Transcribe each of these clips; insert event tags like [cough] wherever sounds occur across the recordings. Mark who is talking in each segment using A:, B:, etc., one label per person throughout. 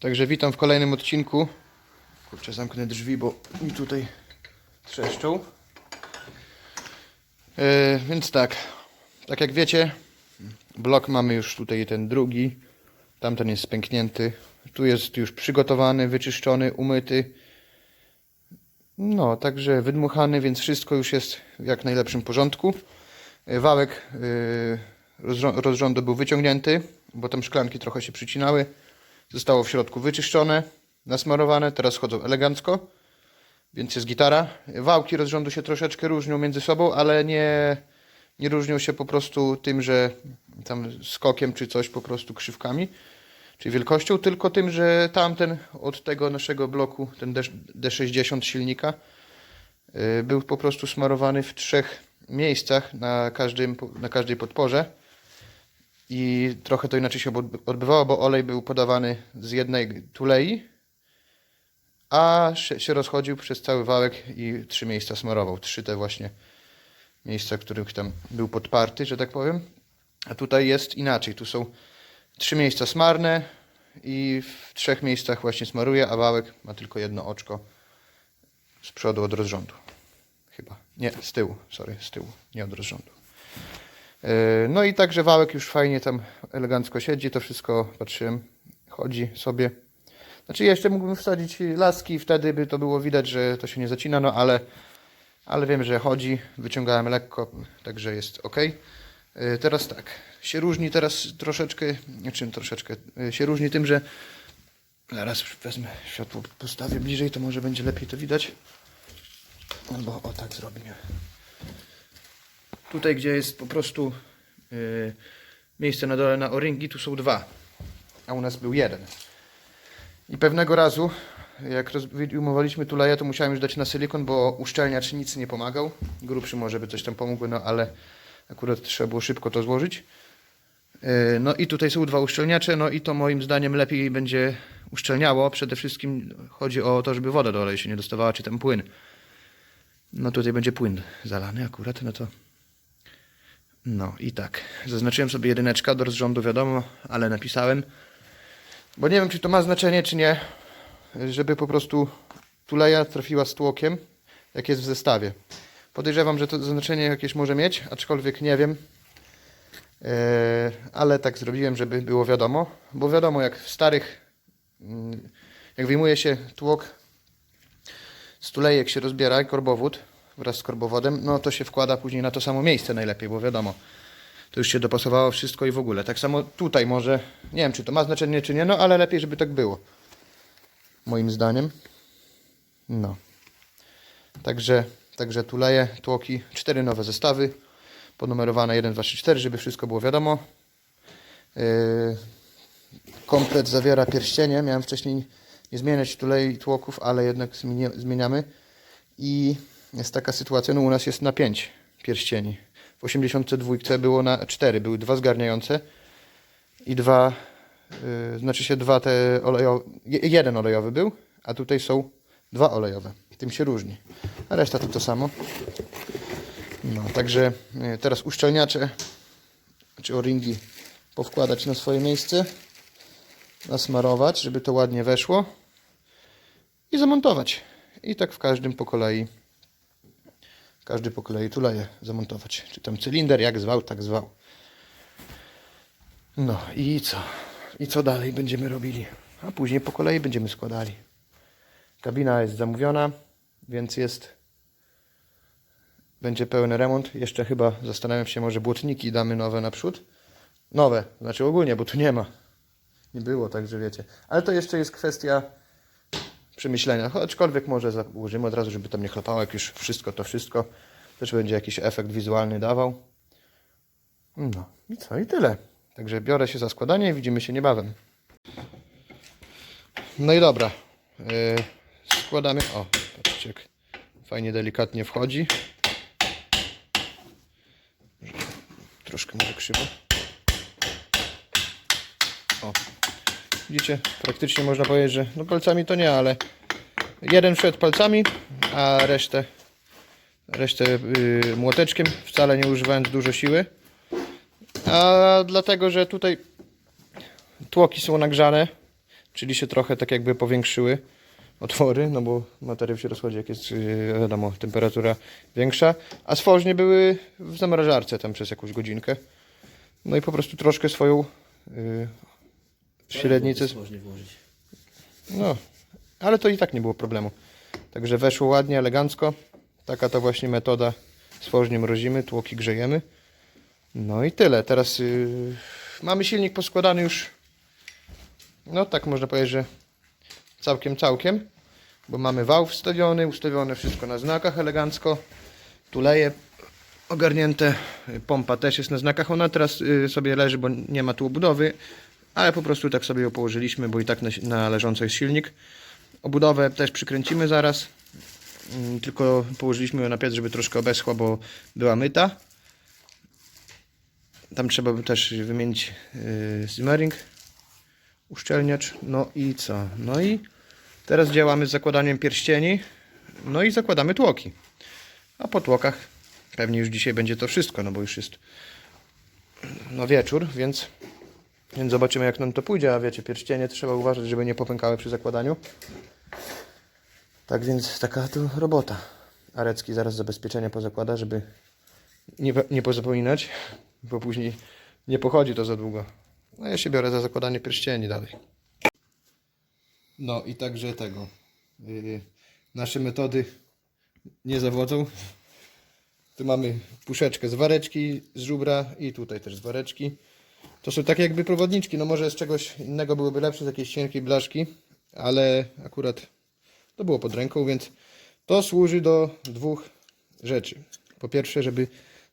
A: Także witam w kolejnym odcinku. Kurczę, zamknę drzwi, bo mi tutaj trzeszczą. Yy, więc tak, tak jak wiecie, blok mamy już tutaj ten drugi. Tamten jest spęknięty. Tu jest już przygotowany, wyczyszczony, umyty. No, także wydmuchany, więc wszystko już jest w jak najlepszym porządku. Yy, Wałek yy, rozrząd- rozrządu był wyciągnięty, bo tam szklanki trochę się przycinały. Zostało w środku wyczyszczone, nasmarowane, teraz chodzą elegancko, więc jest gitara. Wałki rozrządu się troszeczkę różnią między sobą, ale nie, nie różnią się po prostu tym, że tam skokiem czy coś, po prostu krzywkami, czy wielkością, tylko tym, że tamten od tego naszego bloku, ten D, D60 silnika, yy, był po prostu smarowany w trzech miejscach na, każdym, na każdej podporze i trochę to inaczej się odby- odbywało, bo olej był podawany z jednej tulei, a się rozchodził przez cały wałek i trzy miejsca smarował. Trzy te właśnie miejsca, których tam był podparty, że tak powiem. A tutaj jest inaczej. Tu są trzy miejsca smarne i w trzech miejscach właśnie smaruje, a wałek ma tylko jedno oczko z przodu od rozrządu. Chyba. Nie, z tyłu, sorry, z tyłu, nie od rozrządu. Yy, No i także wałek już fajnie tam elegancko siedzi, to wszystko patrzyłem, chodzi sobie. Znaczy jeszcze mógłbym wsadzić laski, wtedy by to było widać, że to się nie zacina, no ale, ale wiem, że chodzi, wyciągałem lekko, także jest ok. Yy, Teraz tak, się różni teraz troszeczkę, czym troszeczkę, yy, się różni tym, że zaraz wezmę światło, postawię bliżej, to może będzie lepiej to widać. Albo o tak zrobimy. Tutaj, gdzie jest po prostu yy, miejsce na dole na oringi, tu są dwa, a u nas był jeden. I pewnego razu, jak rozumowaliśmy tuleję, to musiałem już dać na silikon, bo uszczelniacz nic nie pomagał. Grubszy może by coś tam pomógł, no ale akurat trzeba było szybko to złożyć. Yy, No i tutaj są dwa uszczelniacze, no i to moim zdaniem lepiej będzie uszczelniało. Przede wszystkim chodzi o to, żeby woda do oleju się nie dostawała, czy tam płyn. No tutaj będzie płyn zalany akurat, no to no i tak. Zaznaczyłem sobie jedyneczka do rozrządu, wiadomo, ale napisałem. Bo nie wiem, czy to ma znaczenie, czy nie, żeby po prostu tuleja trafiła z tłokiem, jak jest w zestawie. Podejrzewam, że to znaczenie jakieś może mieć, aczkolwiek nie wiem. Eee, ale tak zrobiłem, żeby było wiadomo. Bo wiadomo, jak w starych, mm, jak wyjmuje się tłok z tulejek się rozbiera korbowód wraz z korbowodem, no to się wkłada później na to samo miejsce najlepiej, bo wiadomo, to już się dopasowało wszystko i w ogóle. Tak samo tutaj może, nie wiem czy to ma znaczenie czy nie, no ale lepiej, żeby tak było. Moim zdaniem. No. Także, także tuleje, tłoki, cztery nowe zestawy, ponumerowane 1, 2, 3, 4, żeby wszystko było wiadomo. Yy, komplet zawiera pierścienie. Miałem wcześniej nie zmieniać tulei i tłoków, ale jednak zmienia, zmieniamy. I jest taka sytuacja, no u nas jest na 5 pierścieni. W 82 było na 4, były dwa zgarniające i dwa, yy, znaczy się dwa te olejowe, jeden olejowy był, a tutaj są dwa olejowe. Tym się różni. A reszta to to samo. No, także yy, teraz uszczelniacze, czy o-ringi powkładać na swoje miejsce nasmarować, żeby to ładnie weszło i zamontować. I tak w każdym po kolei każdy po kolei tuleje zamontować. Czy tam cylinder, jak zwał, tak zwał. No i co? I co dalej będziemy robili? A później po kolei będziemy składali. Kabina jest zamówiona, więc jest będzie pełny remont. Jeszcze chyba zastanawiam się, może błotniki damy nowe naprzód. Nowe, znaczy ogólnie, bo tu nie ma. Nie było, także wiecie. Ale to jeszcze jest kwestia przemyślenia. Aczkolwiek może założymy od razu, żeby tam nie chlapało, jak już wszystko to wszystko. Też będzie jakiś efekt wizualny dawał. No i co? I tyle. Także biorę się za składanie i widzimy się niebawem. No i dobra. Yy, składamy. O, patrzcie jak fajnie delikatnie wchodzi. Troszkę może krzywo. O. Widzicie, praktycznie można powiedzieć, że no palcami to nie, ale jeden wszedł palcami, a resztę, resztę yy, młoteczkiem, wcale nie używając dużo siły. A dlatego, że tutaj tłoki są nagrzane, czyli się trochę tak jakby powiększyły otwory, no bo materiał się rozchodzi, jak jest, yy, wiadomo, temperatura większa, a sfożnie były w zamrażarce tam przez jakąś godzinkę. No i po prostu troszkę swoją yy, średnicę... No, ale to i tak nie było problemu. Także weszło ładnie, elegancko. Taka to właśnie metoda. Stworznie mrozimy, tłoki grzejemy. No i tyle. Teraz yy, mamy silnik poskładany już. No tak można powiedzieć, że całkiem, całkiem. Bo mamy wał wstawiony, ustawione wszystko na znakach elegancko. Tuleje ogarnięte. Pompa też jest na znakach. Ona teraz yy, sobie leży, bo nie ma tu obudowy. Ale po prostu tak sobie ją położyliśmy, bo i tak na, na leżąco jest silnik. Obudowę też przykręcimy zaraz. Mm, Tylko położyliśmy ją na piec, żeby troszkę obeschła, bo była myta. Tam trzeba by też wymienić yy, simmering, uszczelniacz. No i co? No i teraz działamy z zakładaniem pierścieni. No i zakładamy tłoki. A po tłokach pewnie już dzisiaj będzie to wszystko, no bo już jest no wieczór, więc więc zobaczymy jak nam to pójdzie, a wiecie, pierścienie trzeba uważać, żeby nie popękały przy zakładaniu. Tak więc taka tu robota. Arecki zaraz zabezpieczenia pozakłada, żeby nie, nie pozapominać, bo później nie pochodzi to za długo. No ja się biorę za zakładanie pierścieni dalej. No i także tego. Yy, nasze metody nie zawodzą. Tu mamy puszeczkę z wareczki, z żubra i tutaj też z wareczki. To są takie jakby przewodniczki, no może z czegoś innego byłyby lepsze, z jakiejś cienkiej blaszki, ale akurat to było pod ręką, więc to służy do dwóch rzeczy. Po pierwsze, żeby,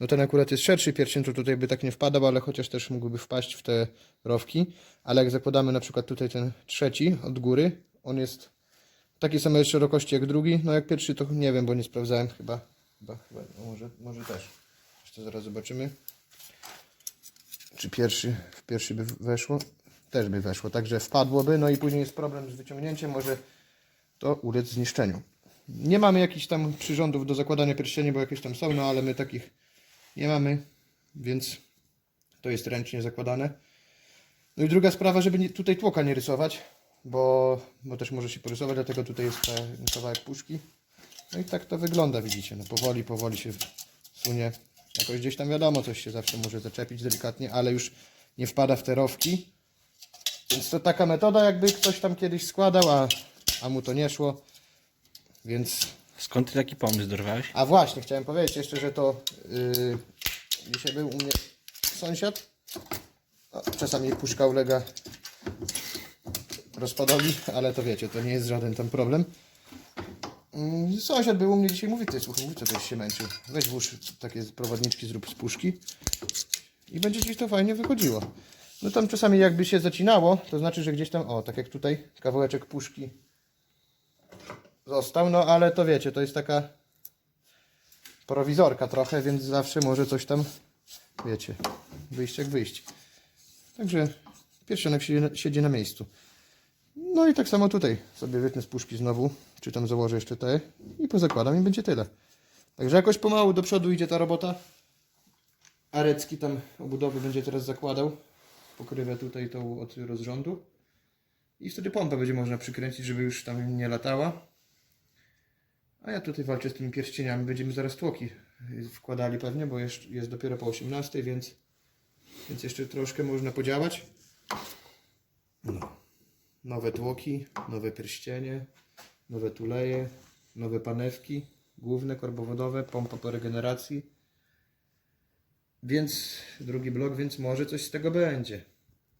A: no ten akurat jest szerszy pierścień, to tutaj by tak nie wpadał, ale chociaż też mógłby wpaść w te rowki, ale jak zakładamy na przykład tutaj ten trzeci od góry, on jest takiej samej szerokości jak drugi, no jak pierwszy to nie wiem, bo nie sprawdzałem chyba, chyba, chyba no może, może też. Jeszcze zaraz zobaczymy czy pierwszy, w pierwszy by weszło? Też by weszło, także wpadłoby, no i później jest problem z wyciągnięciem, może to ulec zniszczeniu. Nie mamy jakichś tam przyrządów do zakładania pierścieni, bo jakieś tam są, no ale my takich nie mamy, więc to jest ręcznie zakładane. No i druga sprawa, żeby nie, tutaj tłoka nie rysować, bo, bo też może się porysować, dlatego tutaj jest ten kawałek puszki. No i tak to wygląda, widzicie, no powoli, powoli się sunie. Jakoś gdzieś tam wiadomo, coś się zawsze może zaczepić delikatnie, ale już nie wpada w te rowki. Więc to taka metoda, jakby ktoś tam kiedyś składał, a, a mu to nie szło. Więc
B: Skąd ty taki pomysł dorwałeś?
A: a właśnie, chciałem powiedzieć jeszcze, że to yy, dzisiaj był u mnie sąsiad. No, czasami puszka ulega rozpadowi, ale to wiecie, to nie jest żaden tam problem. Mm, Sąsiad był u mnie dzisiaj, mówi, ty słuchaj, co tyś się męczył. Weź włóż takie prowadniczki, zrób z puszki i będzie ci to fajnie wychodziło. No tam czasami jakby się zacinało, to znaczy, że gdzieś tam, o, tak jak tutaj, kawałeczek puszki został, no ale to wiecie, to jest taka prowizorka trochę, więc zawsze może coś tam, wiecie, wyjść jak wyjść. Także pierścionek siedzi siedzi na miejscu. No i tak samo tutaj sobie wytnę z puszki znowu, czy tam założę jeszcze te i pozakładam i będzie tyle. Także jakoś pomału do przodu idzie ta robota. Arecki tam obudowy będzie teraz zakładał. Pokrywę tutaj tą od rozrządu. I wtedy pompę będzie można przykręcić, żeby już tam nie latała. A ja tutaj walczę z tymi pierścieniami. Będziemy zaraz tłoki wkładali pewnie, bo jest, jest dopiero po 18, więc, więc jeszcze troszkę można podziałać. No. Nowe tłoki, nowe pierścienie, nowe tuleje, nowe panewki, główne korbowodowe, pompa po regeneracji. Więc drugi blok, więc może coś z tego będzie.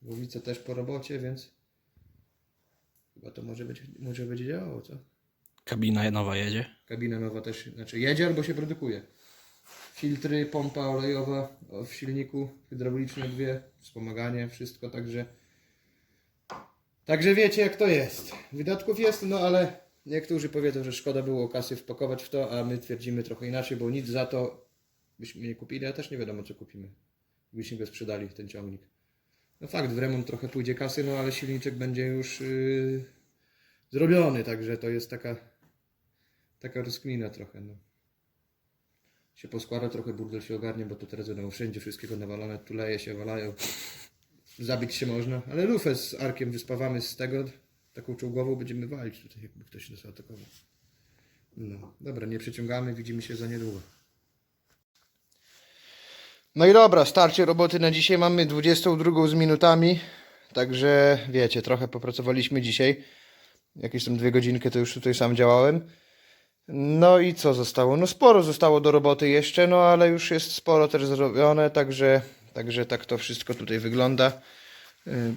A: Głowice też po robocie, więc chyba to może być, może będzie działało, co?
B: Kabina nowa jedzie.
A: Kabina nowa też, znaczy jedzie albo się produkuje. Filtry, pompa olejowa w silniku, hydrauliczne dwie, wspomaganie, wszystko, także Także wiecie jak to jest. Wydatków jest, no ale niektórzy powiedzą, że szkoda było kasy wpakować w to, a my twierdzimy trochę inaczej, bo nic za to byśmy nie kupili, a też nie wiadomo co kupimy. Gdybyśmy go sprzedali, ten ciągnik. No fakt, w remont trochę pójdzie kasy, no ale silniczek będzie już yy, zrobiony, także to jest taka taka rozkmina trochę, no. Się poskłada, trochę burdel się ogarnie, bo to teraz wiadomo, wszędzie wszystkiego nawalone, tuleje się, walają. Zabić się można, ale lufę z arkiem wyspawamy z tego, taką czołgową będziemy walić tutaj, jakby ktoś nas atakował. No, dobra, nie przeciągamy, widzimy się za niedługo. No i dobra, starcie roboty na dzisiaj mamy 22 z minutami, także wiecie, trochę popracowaliśmy dzisiaj. Jakieś tam dwie godzinki to już tutaj sam działałem. No i co zostało? No sporo zostało do roboty jeszcze, no ale już jest sporo też zrobione, także, także tak to wszystko tutaj wygląda. Y,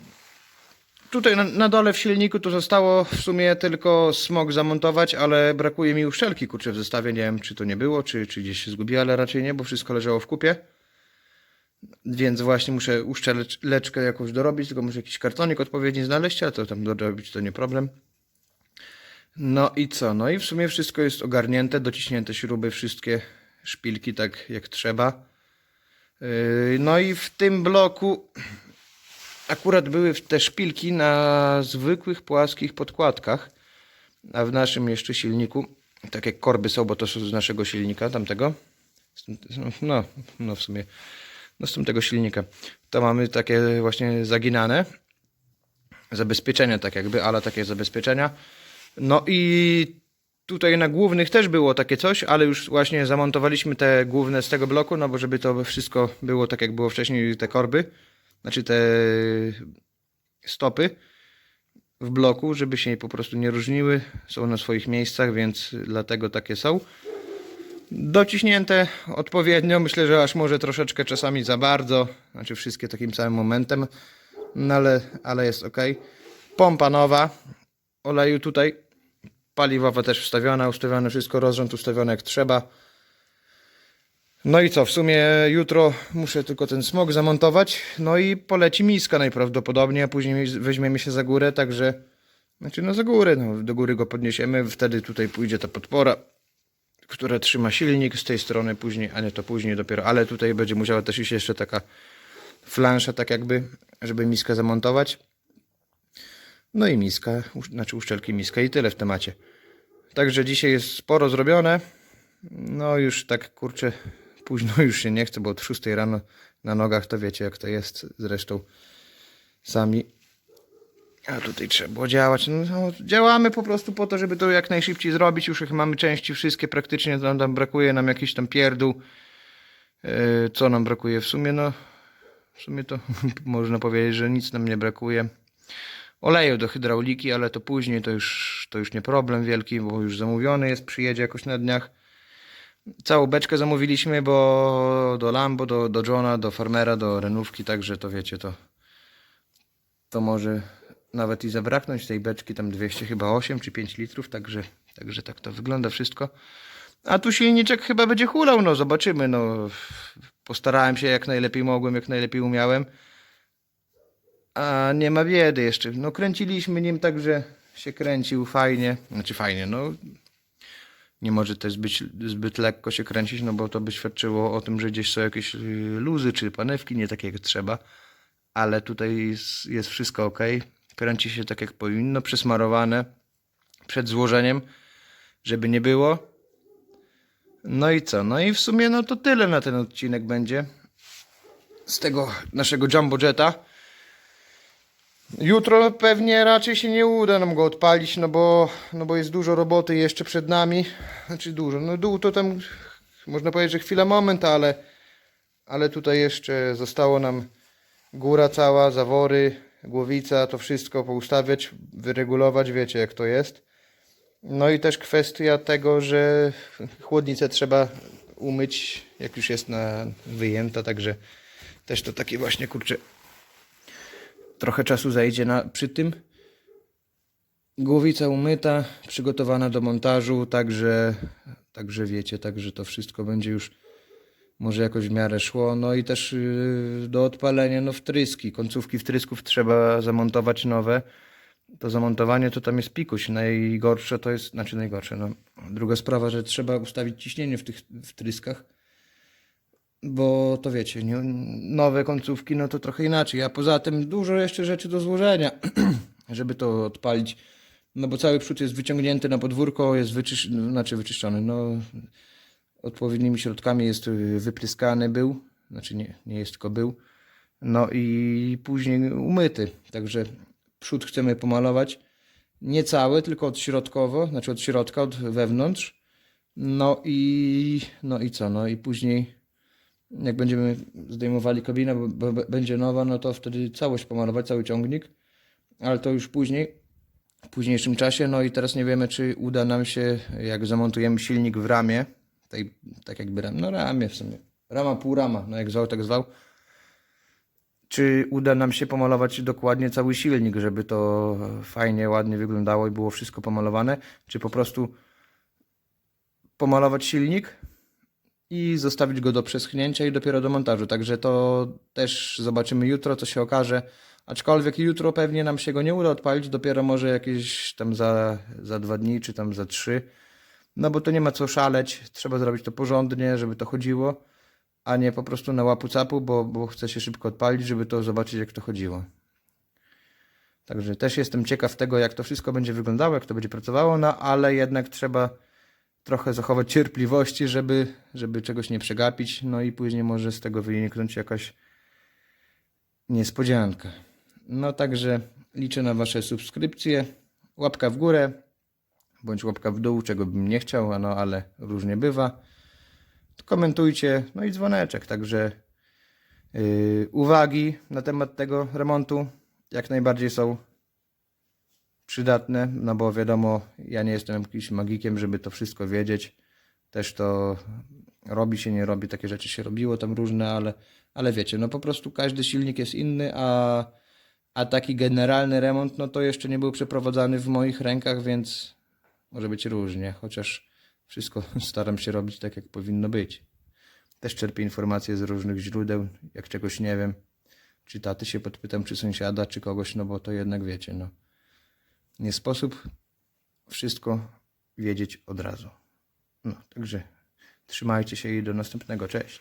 A: Tutaj na, na dole w silniku tu zostało w sumie tylko smog zamontować, ale brakuje mi uszczelki kurczę w zestawie. Nie wiem czy to nie było, czy, czy gdzieś się zgubiło, ale raczej nie, bo wszystko leżało w kupie. Więc właśnie muszę uszczeleczkę jakąś dorobić, tylko muszę jakiś kartonik odpowiedni znaleźć, ale to tam dorobić to nie problem. No i co? No i w sumie wszystko jest ogarnięte, dociśnięte śruby, wszystkie szpilki tak jak trzeba. Yy, No i w tym bloku akurat były te szpilki na zwykłych płaskich podkładkach, a w naszym jeszcze silniku, tak jak korby są, bo to są z naszego silnika tamtego, no, no w sumie, no z tamtego silnika, to mamy takie właśnie zaginane zabezpieczenia, tak jakby, ale takie zabezpieczenia. No i tutaj na głównych też było takie coś, ale już właśnie zamontowaliśmy te główne z tego bloku, no bo żeby to wszystko było tak jak było wcześniej, te korby, znaczy te stopy w bloku, żeby się po prostu nie różniły, są na swoich miejscach, więc dlatego takie są. Dociśnięte odpowiednio, myślę, że aż może troszeczkę czasami za bardzo, znaczy wszystkie takim samym momentem, no ale, ale jest ok. Pompa nowa, oleju tutaj, paliwowa też wstawiona, ustawione wszystko, rozrząd ustawiony jak trzeba. No i co, w sumie jutro muszę tylko ten smog zamontować, no i poleci miska najprawdopodobniej, a później weźmiemy się za górę, także, znaczy no za górę, no, do góry go podniesiemy, wtedy tutaj pójdzie ta podpora, która trzyma silnik z tej strony później, a nie to później dopiero, ale tutaj będzie musiała też iść jeszcze taka flansza, tak jakby, żeby miskę zamontować. No i miska, znaczy uszczelki miska i tyle w temacie. Także dzisiaj jest sporo zrobione. No już tak kurczę, późno [laughs] już się nie chce, bo od 6 rano na nogach to wiecie jak to jest zresztą sami. A tutaj trzeba było działać. No, no, działamy po prostu po to, żeby to jak najszybciej zrobić. Już mamy części wszystkie praktycznie, tam, tam brakuje nam jakiś tam pierdół. Yy, co nam brakuje w sumie? No w sumie to [laughs] można powiedzieć, że nic nam nie brakuje. Oleju do hydrauliki, ale to później to już, to już nie problem wielki, bo już zamówiony jest, przyjedzie jakoś na dniach. Całą beczkę zamówiliśmy, bo do Lambo, do, do Johna, do Farmera, do Renówki, także to wiecie, to, to może nawet i zabraknąć tej beczki, tam 200 chyba 8 czy 5 litrów, także, także tak to wygląda wszystko. A tu silniczek chyba będzie hulał, no zobaczymy, no postarałem się jak najlepiej mogłem, jak najlepiej umiałem. A nie ma biedy jeszcze. No kręciliśmy nim tak, że się kręcił fajnie. Znaczy fajnie, no. Nie może też być zbyt lekko się kręcić, no bo to by świadczyło o tym, że gdzieś są jakieś y, luzy czy panewki, nie takie jak trzeba. Ale tutaj jest, jest wszystko ok. Kręci się tak jak powinno, przesmarowane przed złożeniem, żeby nie było. No i co? No i w sumie no to tyle na ten odcinek będzie. Z tego naszego Jumbo Jetta. Jutro pewnie raczej się nie uda nam go odpalić, no bo, no bo jest dużo roboty jeszcze przed nami. Znaczy dużo, no dół to tam można powiedzieć, że chwila moment, ale, ale tutaj jeszcze zostało nam góra cała, zawory, głowica, to wszystko poustawiać, wyregulować, wiecie jak to jest. No i też kwestia tego, że chłodnicę trzeba umyć, jak już jest na, wyjęta, także też to takie właśnie kurczę trochę czasu zajdzie na, przy tym. Głowica umyta, przygotowana do montażu, także, także wiecie, także to wszystko będzie już może jakoś w miarę szło. No i też yy, do odpalenia, no wtryski, końcówki wtrysków trzeba zamontować nowe. To zamontowanie to tam jest pikuś. Najgorsze to jest, znaczy najgorsze, no. Druga sprawa, że trzeba ustawić ciśnienie w tych wtryskach bo to wiecie, nie, nowe końcówki, no to trochę inaczej, a poza tym dużo jeszcze rzeczy do złożenia, [clears throat] żeby to odpalić, no bo cały przód jest wyciągnięty na podwórko, jest wyczysz... znaczy wyczyszczony, no odpowiednimi środkami jest y, wypryskany był, znaczy nie, nie jest tylko był, no i później umyty, także przód chcemy pomalować, Nie całe, tylko od środkowo, znaczy od środka, od wewnątrz. No i, no i co? No i później, jak będziemy zdejmowali kabinę, bo, bo będzie nowa, no to wtedy całość pomalować, cały ciągnik. Ale to już później, w późniejszym czasie. No i teraz nie wiemy, czy uda nam się, jak zamontujemy silnik w ramie, tej, tak jakby ram, no ramię w sumie, rama, pół rama, no jak zwał, tak zwał, czy uda nam się pomalować dokładnie cały silnik, żeby to fajnie, ładnie wyglądało i było wszystko pomalowane, czy po prostu pomalować silnik i zostawić go do przeschnięcia i dopiero do montażu. Także to też zobaczymy jutro, co się okaże. Aczkolwiek jutro pewnie nam się go nie uda odpalić, dopiero może jakieś tam za, za dwa dni, czy tam za trzy. No bo to nie ma co szaleć, trzeba zrobić to porządnie, żeby to chodziło, a nie po prostu na łapu capu, bo, bo chce się szybko odpalić, żeby to zobaczyć, jak to chodziło. Także też jestem ciekaw tego, jak to wszystko będzie wyglądało, jak to będzie pracowało, no ale jednak trzeba trochę zachować cierpliwości, żeby, żeby czegoś nie przegapić, no i później może z tego wyniknąć jakaś niespodzianka. No także liczę na Wasze subskrypcje, łapka w górę, bądź łapka w dół, czego bym nie chciał, no ale różnie bywa. Komentujcie, no i dzwoneczek, także yy, uwagi na temat tego remontu jak najbardziej są przydatne, no bo wiadomo, ja nie jestem jakimś magikiem, żeby to wszystko wiedzieć. Też to robi się, nie robi, takie rzeczy się robiło tam różne, ale, ale wiecie, no po prostu każdy silnik jest inny, a, a taki generalny remont, no to jeszcze nie był przeprowadzany w moich rękach, więc może być różnie, chociaż wszystko [laughs] staram się robić tak, jak powinno być. Też czerpię informacje z różnych źródeł, jak czegoś nie wiem, czy taty się podpytam, czy sąsiada, czy kogoś, no bo to jednak wiecie, no nie sposób wszystko wiedzieć od razu. No, także trzymajcie się i do następnego. Cześć.